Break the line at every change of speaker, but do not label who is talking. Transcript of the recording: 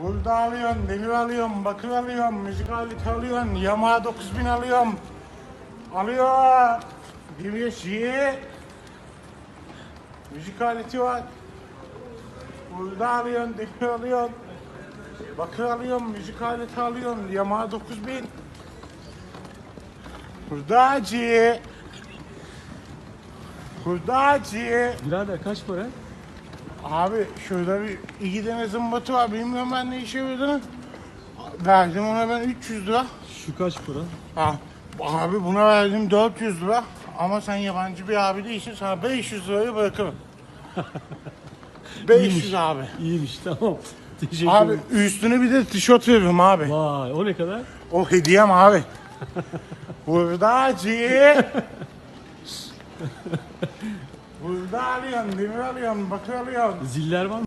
Burada alıyorsun, demir alıyorsun, bakır alıyorsun, müzik aleti alıyorsun, Yamaha 9000 alıyorum. Alıyor. DVS'yi. Müzik aleti var. Burada alıyorsun, demir alıyorsun. Bakır alıyorsun, müzik aleti alıyorsun, Yamaha 9000. Hurdacı. Hurdacı.
Birader kaç para?
Abi şurada bir iki tane zımbatı var. Bilmiyorum ben ne işe yaradığını. Verdim ona ben 300 lira.
Şu kaç para?
Ha, abi buna verdim 400 lira. Ama sen yabancı bir abi değilsin. Sana 500 lirayı bırakırım. 500
İyiymiş.
abi.
İyiymiş tamam. Teşekkür
Abi
ederim.
üstüne bir de tişört veririm abi.
Vay o ne kadar?
O hediyem abi. Hurdacı. Burada alıyorsun, demir alıyorsun, bakır alıyorsun.
Ziller var mı?